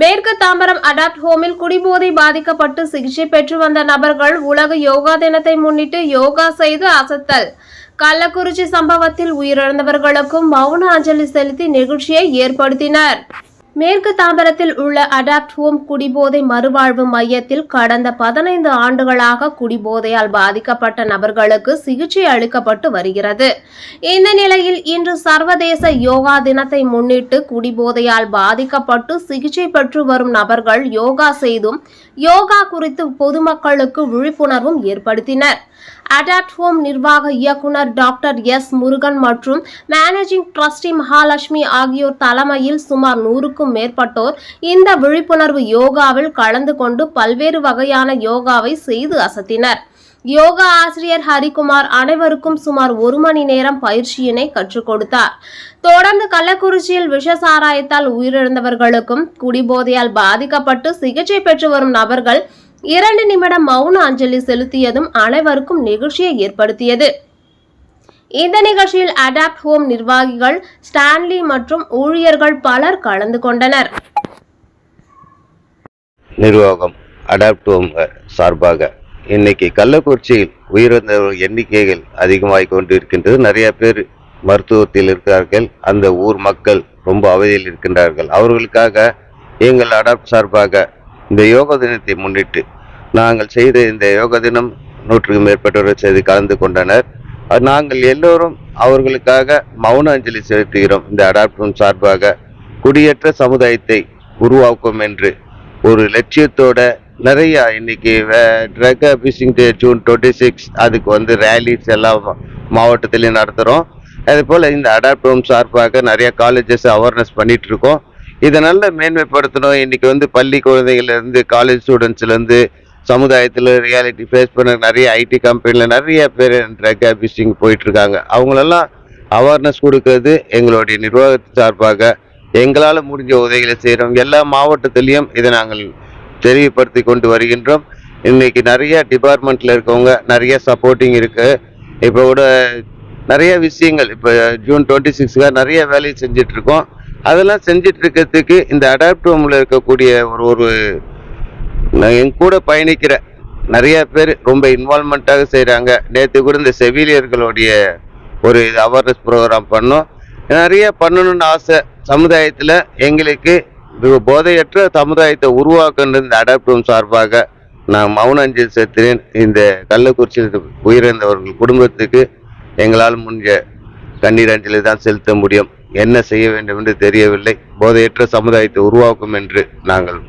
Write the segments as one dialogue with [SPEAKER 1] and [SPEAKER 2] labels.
[SPEAKER 1] மேற்கு தாம்பரம் அடாப்ட் ஹோமில் குடிபோதை பாதிக்கப்பட்டு சிகிச்சை பெற்று வந்த நபர்கள் உலக யோகா தினத்தை முன்னிட்டு யோகா செய்து அசத்தல். கள்ளக்குறிச்சி சம்பவத்தில் உயிரிழந்தவர்களுக்கும் மௌன அஞ்சலி செலுத்தி நிகழ்ச்சியை ஏற்படுத்தினர். மேற்கு தாம்பரத்தில் உள்ள அடாப்ட் ஹோம் குடிபோதை மறுவாழ்வு மையத்தில் கடந்த பதினைந்து ஆண்டுகளாக குடிபோதையால் பாதிக்கப்பட்ட நபர்களுக்கு சிகிச்சை அளிக்கப்பட்டு வருகிறது. இந்த நிலையில் இன்று சர்வதேச யோகா தினத்தை முன்னிட்டு குடிபோதையால் பாதிக்கப்பட்டு சிகிச்சை பெற்று வரும் நபர்கள் யோகா செய்தும் யோகா குறித்து பொதுமக்களுக்கு விழிப்புணர்வும் ஏற்படுத்தினர். அடாப்ட் ஹோம் நிர்வாக இயக்குனர் டாக்டர் எஸ் முருகன் மற்றும் மேனேஜிங் ட்ரஸ்டி மகாலட்சுமி ஆகியோர் தலைமையில் சுமார் நூறுக்கும் மேற்பட்டோர் இந்த விழிப்புணர்வு யோகாவில் கலந்து கொண்டு பல்வேறு வகையான யோகாவை செய்து அசத்தினர். யோகா ஆசிரியர் ஹரிகுமார் அனைவருக்கும் சுமார் ஒரு மணி நேரம் பயிற்சியினை கற்றுக் கொடுத்தார். தொடர்ந்து கள்ளக்குறிச்சியில் விஷ சாராயத்தால் உயிரிழந்தவர்களுக்கும் குடிபோதையால் பாதிக்கப்பட்டு சிகிச்சை பெற்று வரும் நபர்கள் இரண்டு நிமிடம் மௌன அஞ்சலி செலுத்தியதும் அனைவருக்கும் நிகழ்ச்சியை ஏற்படுத்தியது. இந்த நிகழ்ச்சியில் அடாப்ட் ஹோம் நிர்வாகிகள் ஸ்டான்லி மற்றும் ஊழியர்கள் பலர் கலந்து கொண்டனர்.
[SPEAKER 2] நிர்வாகம் அடாப்ட் ஹோம் சார்பாக இன்னைக்கு கள்ளக்குறிச்சியில் உயிரிழந்த எண்ணிக்கைகள் அதிகமாகி கொண்டிருக்கின்றது. நிறைய பேர் மருத்துவத்தில் இருக்கிறார்கள். அந்த ஊர் மக்கள் ரொம்ப அவதியில் இருக்கின்றார்கள். அவர்களுக்காக எங்கள் அடாப்ட் சார்பாக இந்த யோக தினத்தை முன்னிட்டு நாங்கள் செய்த இந்த யோக தினம் நூற்றுக்கு மேற்பட்டவர்கள் செய்து கலந்து கொண்டனர். நாங்கள் எல்லோரும் அவர்களுக்காக மௌன அஞ்சலி செலுத்துகிறோம். இந்த அடாப்டும் சார்பாக குடியேற்ற சமுதாயத்தை உருவாக்கும் என்று ஒரு லட்சியத்தோட நிறைய இன்னைக்கு drug abusing day June twenty six அதுக்கு வந்து ரேலிஸ் எல்லாம் மாவட்டத்திலையும் நடத்துகிறோம் அதே போல் இந்த அடாப்ட் ஹோம் சார்பாக நிறைய காலேஜஸ் அவேர்னஸ் பண்ணிட்டு இருக்கோம் இதை நல்லா மேன்மைப்படுத்தணும். இன்னைக்கு வந்து பள்ளி குழந்தைகள்லேருந்து காலேஜ் ஸ்டூடெண்ட்ஸ்லேருந்து சமுதாயத்தில் ரியாலிட்டி ஃபேஸ் பண்ண நிறைய ஐடி கம்பெனியில் நிறைய பேர் ட்ரக் அபியூசிங் போயிட்டுருக்காங்க. அவங்களெல்லாம் அவேர்னஸ் கொடுக்கறது எங்களுடைய நிர்வாகத்து சார்பாக. எங்களால் முடிஞ்ச உதவிகளை செய்கிறோம் எல்லா மாவட்டத்திலையும் இதை நாங்கள் தெளிவுபடுத்தி கொண்டு வருகின்றோம். இன்றைக்கி நிறைய டிபார்ட்மெண்ட்டில் இருக்கவங்க நிறைய சப்போர்ட்டிங் இருக்குது இப்போ கூட நிறைய விஷயங்கள் இப்போ ஜூன் டுவெண்ட்டி சிக்ஸ்க்காக நிறைய வேலையை செஞ்சிட்ருக்கோம் அதெல்லாம் செஞ்சிட்ருக்கிறதுக்கு இந்த அடாப்ட் ஹோமில் இருக்கக்கூடிய ஒரு ஒரு என் கூட பயணிக்கிற நிறைய பேர் ரொம்ப இன்வால்மெண்ட்டாக செய்கிறாங்க நேற்று கூட இந்த செவிலியர்களுடைய ஒரு அவேர்னஸ் ப்ரோக்ராம் பண்ணோம். நிறைய பண்ணணும்னு ஆசை. சமுதாயத்தில் எங்களுக்கு போதையற்ற சமுதாயத்தை உருவாக்குன்ற இந்த அடாப்டும் சார்பாக நான் மௌன அஞ்சலி செலுத்தினேன் இந்த கள்ளக்குறிச்சியில் உயிரிழந்தவர்கள் குடும்பத்துக்கு எங்களால் முடிஞ்ச கண்ணீர் அஞ்சலி தான் செலுத்த முடியும். என்ன செய்ய வேண்டும் என்று தெரியவில்லை. போதையற்ற சமுதாயத்தை உருவாக்கும் என்று நாங்கள்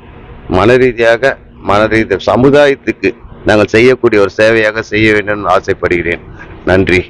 [SPEAKER 2] மனரீதியாக மனரீதி சமுதாயத்துக்கு நாங்கள் செய்யக்கூடிய ஒரு சேவையாக செய்ய வேண்டும் என்று ஆசைப்படுகிறேன். நன்றி.